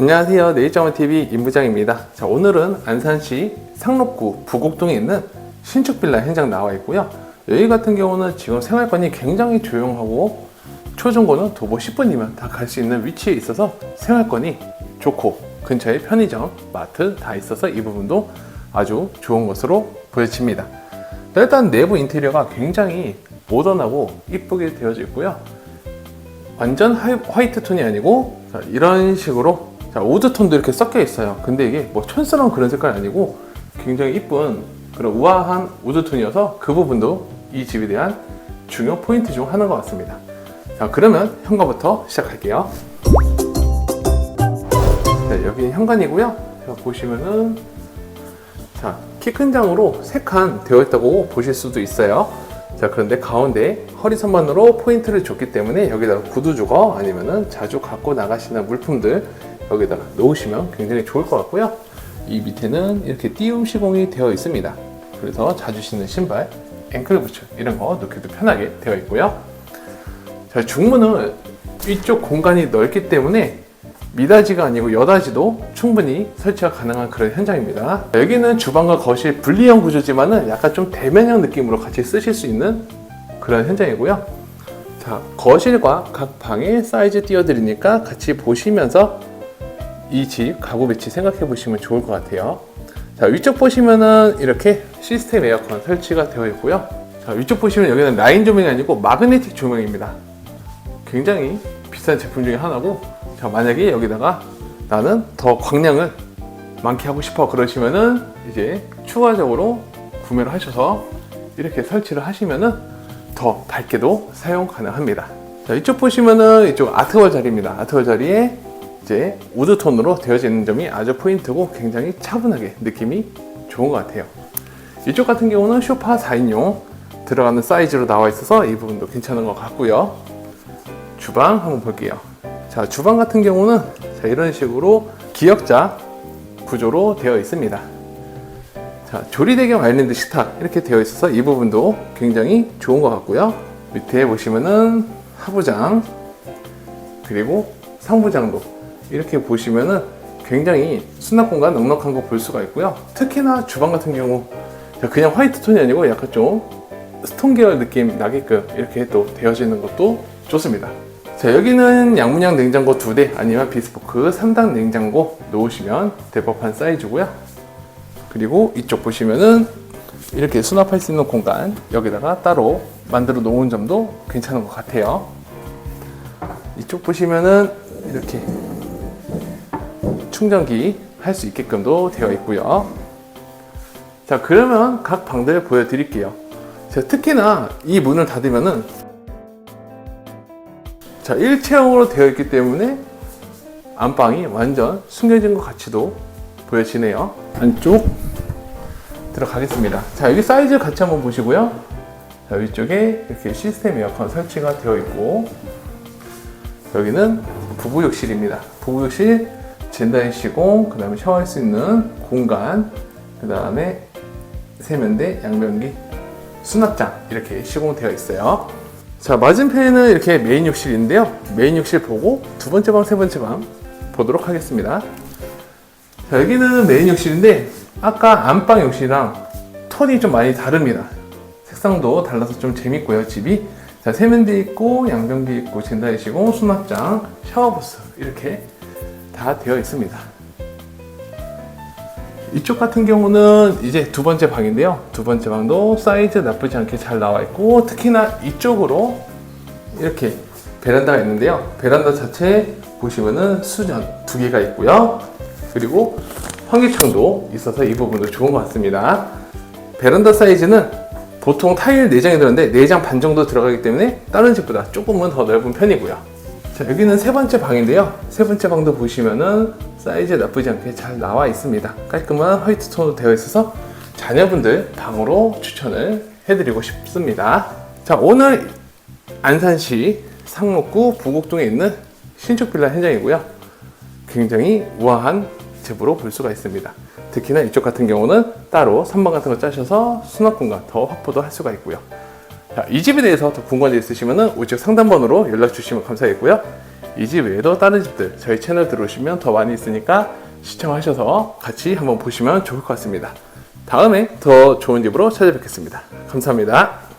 안녕하세요. 네이처원TV 임부장입니다. 자, 오늘은 안산시 상록구 부곡동에 있는 신축 빌라 현장 나와 있고요. 여기 같은 경우는 지금 생활권이 굉장히 조용하고 초중고는 도보 10분이면 다 갈 수 있는 위치에 있어서 생활권이 좋고 근처에 편의점, 마트 다 있어서 이 부분도 아주 좋은 것으로 보여집니다. 일단 내부 인테리어가 굉장히 모던하고 이쁘게 되어져 있고요. 완전 하이, 화이트 톤이 아니고 자, 이런 식으로 자, 우드 톤도 이렇게 섞여 있어요. 근데 이게 뭐 촌스러운 그런 색깔이 아니고 굉장히 이쁜 그런 우아한 우드 톤이어서 그 부분도 이 집에 대한 중요 포인트 중 하나인 것 같습니다. 자, 그러면 현관부터 시작할게요. 자, 여기 현관이고요. 자, 보시면은 자, 키 큰 장으로 3칸 되어 있다고 보실 수도 있어요. 자, 그런데 가운데 허리 선반으로 포인트를 줬기 때문에 여기다가 구두 주거 아니면은 자주 갖고 나가시는 물품들 여기다가 놓으시면 굉장히 좋을 것 같고요. 이 밑에는 이렇게 띄움 시공이 되어 있습니다. 그래서 자주 신는 신발, 앵클 부츠 이런 거 놓기도 편하게 되어 있고요. 자, 중문은 이쪽 공간이 넓기 때문에 미닫이가 아니고 여닫이도 충분히 설치가 가능한 그런 현장입니다. 여기는 주방과 거실 분리형 구조지만은 약간 좀 대면형 느낌으로 같이 쓰실 수 있는 그런 현장이고요. 자, 거실과 각 방의 사이즈 띄워드리니까 같이 보시면서 이 집 가구 배치 생각해 보시면 좋을 것 같아요. 자, 위쪽 보시면은 이렇게 시스템 에어컨 설치가 되어 있고요. 자, 위쪽 보시면 여기는 라인 조명이 아니고 마그네틱 조명입니다. 굉장히 비싼 제품 중에 하나고 자, 만약에 여기다가 나는 더 광량을 많게 하고 싶어 그러시면은 이제 추가적으로 구매를 하셔서 이렇게 설치를 하시면은 더 밝게도 사용 가능합니다. 자, 이쪽 보시면은 이쪽 아트월 자리입니다. 아트월 자리에 이제 우드 톤으로 되어져 있는 점이 아주 포인트고 굉장히 차분하게 느낌이 좋은 것 같아요. 이쪽 같은 경우는 쇼파 4인용 들어가는 사이즈로 나와 있어서 이 부분도 괜찮은 것 같고요. 주방 한번 볼게요. 자, 주방 같은 경우는 자, 이런 식으로 기역자 구조로 되어 있습니다. 자, 조리대경 아일랜드 식탁 이렇게 되어 있어서 이 부분도 굉장히 좋은 것 같고요. 밑에 보시면은 하부장 그리고 상부장도 이렇게 보시면은 굉장히 수납 공간 넉넉한 거 볼 수가 있고요. 특히나 주방 같은 경우 자, 그냥 화이트 톤이 아니고 약간 좀 스톤 계열 느낌 나게끔 이렇게 또 되어져 있는 것도 좋습니다. 자 여기는 양문양 냉장고 2대 아니면 비스포크 3단 냉장고 놓으시면 될 법한 사이즈고요. 그리고 이쪽 보시면은 이렇게 수납할 수 있는 공간 여기다가 따로 만들어 놓은 점도 괜찮은 것 같아요. 이쪽 보시면은 이렇게 충전기 할 수 있게끔도 되어 있고요. 자 그러면 각 방들 보여드릴게요. 자, 특히나 이 문을 닫으면은 자 일체형으로 되어 있기 때문에 안방이 완전 숨겨진 것 같이도 보여지네요. 안쪽 들어가겠습니다. 자 여기 사이즈 같이 한번 보시고요. 자 위쪽에 이렇게 시스템 에어컨 설치가 되어 있고 여기는 부부욕실입니다. 부부욕실 젠다인 시공, 그 다음에 샤워할 수 있는 공간, 그 다음에 세면대, 양변기, 수납장 이렇게 시공되어 있어요. 자 맞은편에는 이렇게 메인 욕실인데요. 메인 욕실 보고 두 번째 방, 세 번째 방 보도록 하겠습니다. 자 여기는 메인 욕실인데 아까 안방 욕실이랑 톤이 좀 많이 다릅니다. 색상도 달라서 좀 재밌고요 집이. 자 세면대 있고 양변기 있고 젠다이 시공, 수납장, 샤워부스 이렇게 다 되어 있습니다. 이쪽 같은 경우는 이제 두 번째 방인데요. 두 번째 방도 사이즈 나쁘지 않게 잘 나와 있고 특히나 이쪽으로 이렇게 베란다가 있는데요. 베란다 자체 보시면은 수전 두 개가 있고요. 그리고 환기창도 있어서 이 부분도 좋은 것 같습니다. 베란다 사이즈는 보통 타일 4장이 들었는데 4장 반 정도 들어가기 때문에 다른 집보다 조금은 더 넓은 편이고요. 자, 여기는 세 번째 방인데요. 세 번째 방도 보시면은 사이즈 나쁘지 않게 잘 나와 있습니다. 깔끔한 화이트 톤으로 되어 있어서 자녀분들 방으로 추천을 해드리고 싶습니다. 자, 오늘 안산시 상록구 부곡동에 있는 신축 빌라 현장이고요. 굉장히 우아한 집으로 볼 수가 있습니다. 특히나 이쪽 같은 경우는 따로 선반 같은 거 짜셔서 수납 공간 더 확보도 할 수가 있고요. 자, 이 집에 대해서 더 궁금한 데 있으시면 우측 상담번호로 연락 주시면 감사하겠고요. 이 집 외에도 다른 집들 저희 채널 들어오시면 더 많이 있으니까 시청하셔서 같이 한번 보시면 좋을 것 같습니다. 다음에 더 좋은 집으로 찾아뵙겠습니다. 감사합니다.